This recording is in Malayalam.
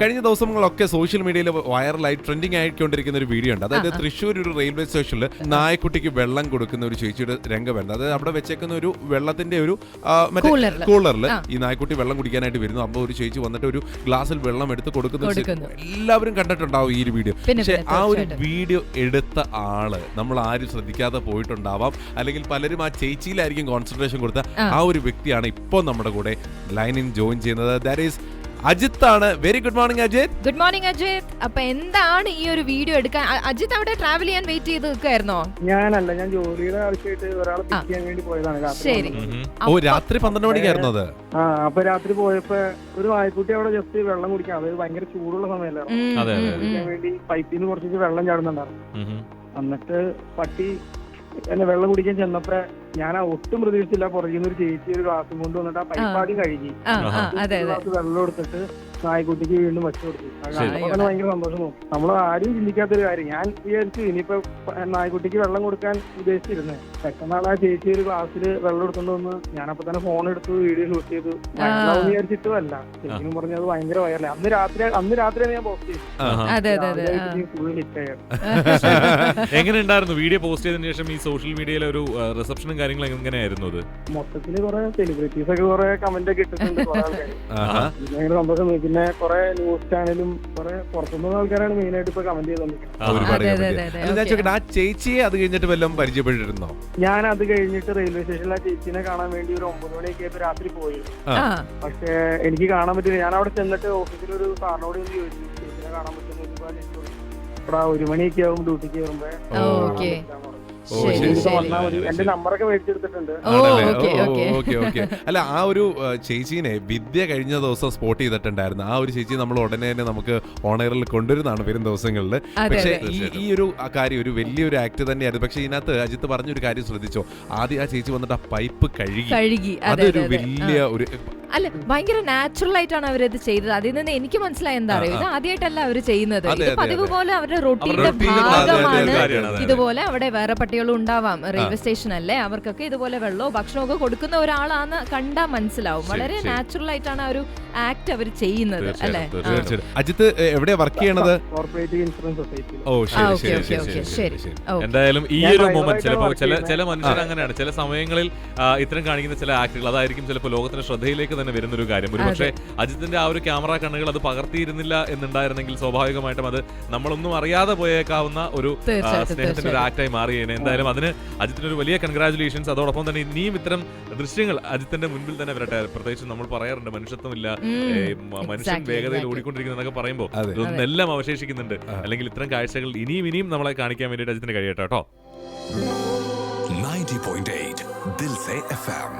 കഴിഞ്ഞ ദിവസങ്ങളൊക്കെ സോഷ്യൽ മീഡിയയിൽ വൈറലായി ട്രെൻഡിങ് ആയിക്കൊണ്ടിരിക്കുന്ന ഒരു വീഡിയോ ഉണ്ട്. അതായത് തൃശ്ശൂർ ഒരു റെയിൽവേ സ്റ്റേഷനിൽ നായക്കുട്ടിക്ക് വെള്ളം കൊടുക്കുന്ന ഒരു ചേച്ചിയുടെ രംഗം വരുന്നത് അതായത് അവിടെ വെച്ചേക്കുന്ന ഒരു വെള്ളത്തിന്റെ ഒരു മറ്റേ കൂളറിൽ ഈ നായക്കുട്ടി വെള്ളം കുടിക്കാനായിട്ട് വരുന്നു. അപ്പോൾ ഒരു ചേച്ചി വന്നിട്ട് ഒരു ഗ്ലാസ്സിൽ വെള്ളം എടുത്ത് കൊടുക്കുന്ന എല്ലാവരും കണ്ടിട്ടുണ്ടാവും ഈ ഒരു വീഡിയോ പക്ഷെ ആ ഒരു വീഡിയോ എടുത്ത ആൾ നമ്മൾ ആരും ശ്രദ്ധിക്കാതെ പോയിട്ടുണ്ടാവാം. അല്ലെങ്കിൽ പലരും ആ ചേച്ചിയിലായിരിക്കും കോൺസെൻട്രേഷൻ കൊടുത്ത ആ. ആ ഒരു വ്യക്തിയാണ് ഇപ്പോൾ നമ്മുടെ കൂടെ ലൈനിൽ ജോയിൻ ചെയ്യുന്നത്. ദാറ്റ് ഈസ് അജിത്ത് ആണ്. Very good morning Ajith good morning Ajith അപ്പൊ എന്താണ് ഈ ഒരു വീഡിയോ എടുക്കാൻ? അജിത് അവിടെ ട്രാവൽ ചെയ്യാൻ വെയിറ്റ് ചെയ്ത് നിൽക്കായിരുന്നോ ഞാനല്ല ഞാൻ ജോലിയുടെ ആവശ്യമായിട്ട് ഒരാളെ പിക്ക് ചെയ്യാൻ വേണ്ടി പോയതാണ് ശരി. ഓ രാത്രി പന്ത്രണ്ട് മണിക്കായിരുന്നു അത്. ആ അപ്പൊ രാത്രി പോയപ്പോ ഒരു വായ്പൂട്ടി അവിടെ ജസ്റ്റ് വെള്ളം കുടിക്കാൻ അതായത് ഭയങ്കര ചൂടുള്ള സമയമല്ലായിരുന്നു അതെ, അതെ, കുടിക്കാൻ വേണ്ടി പൈപ്പിൽ നിന്ന് കുറച്ച് വെള്ളം ചാടുന്നുണ്ടായിരുന്നു. എന്നിട്ട് പട്ടി എന്നെ വെള്ളം കുടിക്കാൻ ചെന്നപ്പോ ഞാൻ ആ ഒട്ടും പ്രതീക്ഷിച്ചില്ല. പുറകിൽ നിന്ന് ഒരു ചേച്ചി ഒരു ഗ്ലാസും കൊണ്ട് വന്നിട്ട് ആ പൈപ്പാടി കഴുകി. ഗ്ലാസ് വെള്ളം എടുത്തിട്ട് നായ്ക്കുട്ടിക്ക് വീണ്ടും വെച്ചു കൊടുത്തു. അത് ശരി. ഭയങ്കര സന്തോഷം തോന്നി. നമ്മൾ ആരും ചിന്തിക്കാത്തൊരു കാര്യം. ഞാൻ വിചാരിച്ചു ഇനിയിപ്പോ നായ്ക്കുട്ടിക്ക് വെള്ളം കൊടുക്കാൻ ഉദ്ദേശിച്ചിരുന്നേ. പെട്ടെന്നാണ് ആ ചേച്ചി ഒരു ക്ലാസ്സിൽ വെള്ളം എടുത്തോണ്ട് വന്ന് ഞാനപ്പോ തന്നെ ഫോൺ എടുത്തു വീഡിയോ ഷൂട്ട് ചെയ്തു വിചാരിച്ചിട്ടും അല്ല ശരിക്കും പറഞ്ഞത് ഭയങ്കര വയറല അന്ന് രാത്രി അന്ന് രാത്രിയാണ് ഞാൻ പോസ്റ്റ് ചെയ്തത് എങ്ങനെ ഉണ്ടായിരുന്നു? വീഡിയോ പോസ്റ്റ് ചെയ്തതിനു ശേഷം ഈ സോഷ്യൽ മീഡിയയിലെ ഒരു റിസപ്ഷനും കാര്യങ്ങളും എങ്ങനെയായിരുന്നു അത്? മൊത്തത്തിൽ കുറെ സെലിബ്രിറ്റീസ് ഒക്കെ കുറെ കമന്റ് ഒക്കെ ഇട്ടിട്ടുണ്ട് കുറെ ആൾക്കാർ ആഹാ. ഭയങ്കര സന്തോഷം തോന്നി. പിന്നെ കുറെ ന്യൂസ് ചാനലും കുറെ പുറത്തുനിന്നുള്ള ആൾക്കാരാണ് മെയിൻ ആയിട്ട് ഇപ്പൊ കമന്റ് ചെയ്തോണ്ടിരിക്കുന്നത്. ആ, അതെ, അതെ, അതെ, ഞാൻ ഓക്കേ. ചോദിക്കട്ടെ ആ ചേച്ചിയെ അത് കഴിഞ്ഞിട്ട് വല്ലതും പരിചയപ്പെട്ടിരുന്നോ? ഞാൻ അത് കഴിഞ്ഞിട്ട് റെയിൽവേ സ്റ്റേഷനിലെ ആ ചേച്ചിനെ കാണാൻ വേണ്ടി ഒരു ഒമ്പത് മണിയൊക്കെ ആയപ്പോ രാത്രി പോയി. പക്ഷെ എനിക്ക് കാണാൻ പറ്റില്ല. ഞാൻ അവിടെ ചെന്നിട്ട് ഓഫീസിൽ ഒരു സാറിനോട് ഒന്ന് ചോദിച്ചു. ചേച്ചിനെ കാണാൻ പറ്റുന്ന ഇവിടെ ഒരു മണിയൊക്കെ ആവും ഡ്യൂട്ടിക്ക് കയറുമ്പോ അല്ല ആ ഒരു ചേച്ചീനെ വിദ്യ കഴിഞ്ഞ ദിവസം സ്പോട്ട് ചെയ്തിട്ടുണ്ടായിരുന്നു. ആ ഒരു ചേച്ചി നമ്മൾ ഉടനെ തന്നെ നമുക്ക് ഓണറിൽ കൊണ്ടുവരുന്നതാണ് വരും ദിവസങ്ങളിൽ. പക്ഷേ ഈ ഒരു കാര്യം ഒരു വലിയൊരു ആക്ട് തന്നെയായിരുന്നു. പക്ഷെ ഇതിനകത്ത് അജിത്ത് പറഞ്ഞൊരു കാര്യം ശ്രദ്ധിച്ചോ? ആദ്യം ആ ചേച്ചി വന്നിട്ട് ആ പൈപ്പ് കഴുകി. കഴുകി. അതൊരു അതെ, അതെ. വലിയ ഒരു അല്ല ഭയങ്കര നാച്ചുറൽ ആയിട്ടാണ് അവരത് ചെയ്തത്. അതിൽ നിന്ന് എനിക്ക് മനസ്സിലായി എന്താ അറിയോ? ഇത് ആദ്യമായിട്ടല്ല അവർ ചെയ്യുന്നത്. ഇത് പതിവ് പോലെ അവരുടെ റൊട്ടീന്റെ ഭാഗമാണ്. ഇതുപോലെ അവിടെ വേറെ പട്ടികളും ഉണ്ടാവാം. റെയിൽവേ സ്റ്റേഷൻ അല്ലേ? അവർക്കൊക്കെ ഇതുപോലെ വെള്ളമോ ഭക്ഷണമോ ഒക്കെ കൊടുക്കുന്ന ഒരാളാന്ന് കണ്ടാ മനസ്സിലാവും. വളരെ നാച്ചുറൽ ആയിട്ടാണ് ആ ഒരു ആക്ട് അവർ ചെയ്യുന്നത് അല്ലേ. അജിത്ത് എവിടെ വർക്ക് ചെയ്യണത്? ഓ ശരി ശരി ശരി ശരി എന്തായാലും ഈ ഒരു മൊമെന്റ് ചിലപ്പോൾ ചില ചില മനുഷ്യർ അങ്ങനെയാണ്. ചില സമയങ്ങളിൽ ഇത്തരം കാണിക്കുന്ന ചില ആക്ടുകൾ അതായിരിക്കും ചിലപ്പോൾ ലോകത്തിന്റെ ശ്രദ്ധയിലേക്ക് തന്നെ വരുന്നൊരു കാര്യം. ഒരു പക്ഷേ അജിത്തിന്റെ ആ ഒരു ക്യാമറ കണ്ണുകൾ അത് പകർത്തിയിരുന്നില്ല എന്നുണ്ടായിരുന്നെങ്കിൽ സ്വാഭാവികമായിട്ടും അത് നമ്മളൊന്നും അറിയാതെ പോയേക്കാവുന്ന ഒരു സ്നേഹത്തിന്റെ ഒരു ആക്ടായി മാറിയേനെ. എന്തായാലും അതിന് അജിത്തിന് ഒരു വലിയ കൺഗ്രാചുലേഷൻസ് അതോടൊപ്പം തന്നെ ഇനിയും ഇത്തരം ദൃശ്യങ്ങൾ അജിത്തിന്റെ മുൻപിൽ തന്നെ വരട്ടെ. പ്രത്യേകിച്ച് നമ്മൾ പറയാറുണ്ട് മനുഷ്യത്വമില്ല. മനുഷ്യൻ വേഗതയിൽ ഓടിക്കൊണ്ടിരിക്കുന്നതൊക്കെ പറയുമ്പോൾ ഇതൊന്നെല്ലാം അവശേഷിക്കുന്നുണ്ട്. അല്ലെങ്കിൽ ഇത്തരം കാഴ്ചകൾ ഇനിയും ഇനിയും നമ്മളെ കാണിക്കാൻ വേണ്ടിയിട്ട് അജിത്തിന് കഴിയട്ടെ കേട്ടോ. 90.8 Dil Se FM